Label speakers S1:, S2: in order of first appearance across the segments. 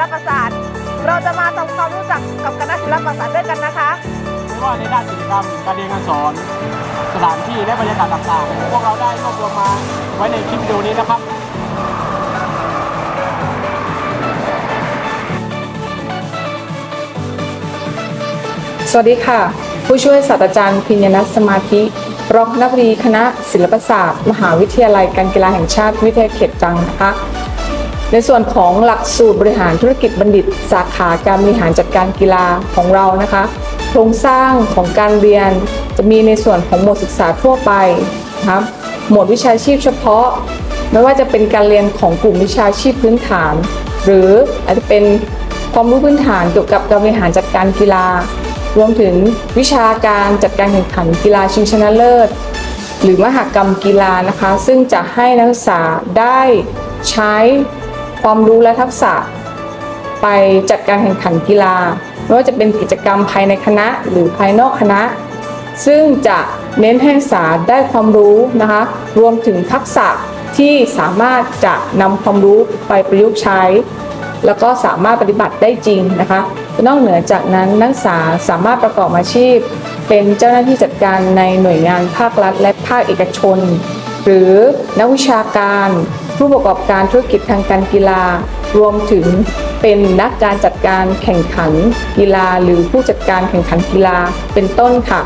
S1: ลปศาสตร์ เราจะมาทำความรู้จักกับคณะศิลปศาสตร์ด้วยกันนะคะ
S2: ไม่ว่าในด้านกิจกรรมการเรียนการสอน สถานที่และบรรยากาศต่างๆ พวกเราได้รวบรวมมาไว้ในคลิปวิดีโอนี้นะครับ
S3: สวัสดีค่ะ ผู้ช่วยศาสตราจารย์พิญญนัทสมาธิรองคณะบดีคณะศิลปศาสตร์ มหาวิทยาลัยการกีฬาแห่งชาติวิทยาเขตตรังนะคะ ในส่วนของหลักสูตรบริหารธุรกิจบัณฑิต สาขาการบริหารจัดการกีฬาของเรานะคะ โครงสร้างของการเรียนจะมีในส่วนของหมวดศึกษาทั่วไปนะครับหมวดวิชาชีพเฉพาะ ไม่ว่าจะเป็นการเรียนของกลุ่มวิชาชีพพื้นฐาน หรืออาจจะเป็นความรู้พื้นฐานเกี่ยวกับการบริหารจัดการกีฬา รวมถึงวิชาการจัดการแข่งขันกีฬาชิงชนะเลิศ หรือมหกรรมกีฬานะคะ ซึ่งจะให้นักศึกษาได้ใช้ ความรู้และทักษะ ไปจัดการแข่งขันกีฬาไม่ว่าจะเป็นกิจกรรมภายในคณะหรือภายนอกคณะ ซึ่งจะเน้นให้นักศึกษาได้ความรู้นะคะ รวมถึงทักษะที่สามารถจะนำความรู้ไปประยุกต์ใช้ แล้วก็สามารถปฏิบัติได้จริงนะคะ นอกเหนือจากนั้นนักศึกษาสามารถประกอบอาชีพ เป็นเจ้าหน้าที่จัดการในหน่วยงานภาครัฐและภาคเอกชน หรือนักวิชาการ ผู้ประกอบการธุรกิจทางการกีฬา รวมถึงเป็นนักการจัดการแข่งขันกีฬา หรือผู้จัดการแข่งขันกีฬาเป็นต้นค่ะ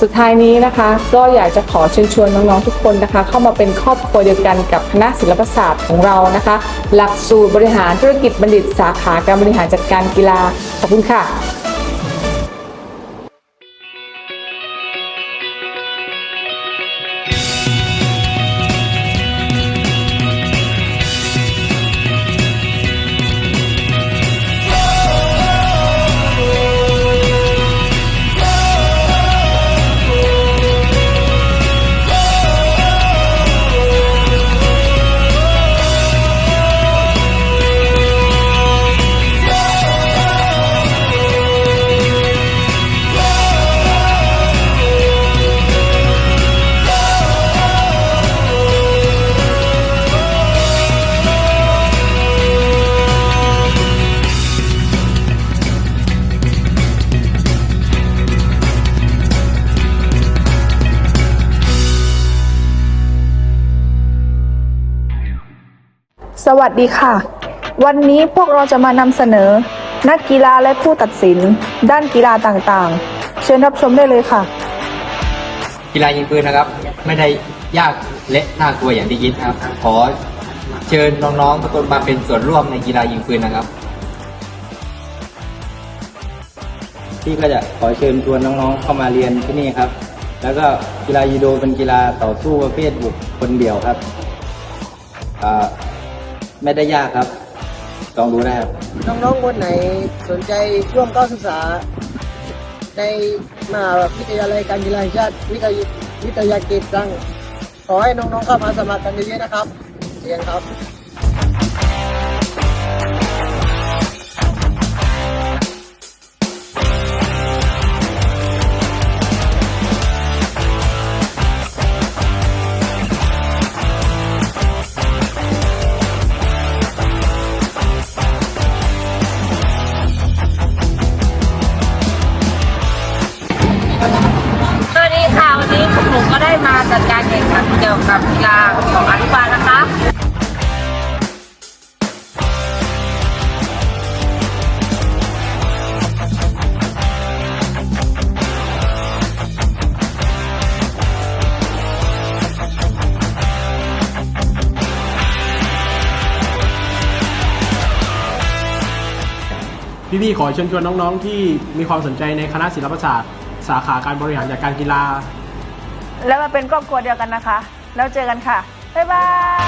S3: สุดท้ายนี้นะคะก็อยากจะขอเชิญชวนน้องๆทุกคนนะคะ เข้ามาเป็นครอบครัวเดียวกันกับคณะศิลปศาสตร์ของเรานะคะ หลักสูตรบริหารธุรกิจบัณฑิตสาขาการบริหารจัดการกีฬาขอบคุณค่ะ
S1: สวัสดีค่ะ วันนี้พวกเราจะมานำเสนอ นักกีฬาและผู้ตัดสิน ด้านกีฬาต่างๆ เชิญรับชมได้เลยค่ะ
S4: กีฬายิงปืนนะครับ ไม่ได้ยากและน่ากลัวอย่างที่คิดนะครับ ขอเชิญน้องๆทุกคนมาเป็นส่วนร่วมในกีฬายิงปืนนะครับ
S5: พี่ก็จะขอเชิญชวนน้องๆเข้ามาเรียนที่นี่ครับ แล้วก็กีฬายูโดเป็นกีฬาต่อสู้ประเภทบุคคลเดี่ยวครับอ่า ไม่ได้ยากครับ ลองดูได้ครับ
S6: น้องๆคนไหนสนใจร่วมเข้าศึกษา ในมหาวิทยาลัยการกีฬาแห่งชาติวิทยาวิทยาเกตตรังขอให้น้องๆเข้ามาสมัครกันเยอะๆนะครับเรียนครับ
S1: กี่ยวกับกีฬาของอนุบาลนะคะ
S2: พี่ๆขอเชิญชวนน้องๆ ที่มีความสนใจในคณะศิลปศาสตร์ สาขาการบริหารจัดการกีฬา
S1: แล้วมาเป็นครอบครัวเดียวกันนะคะ แล้วเจอกันค่ะ บ๊ายบาย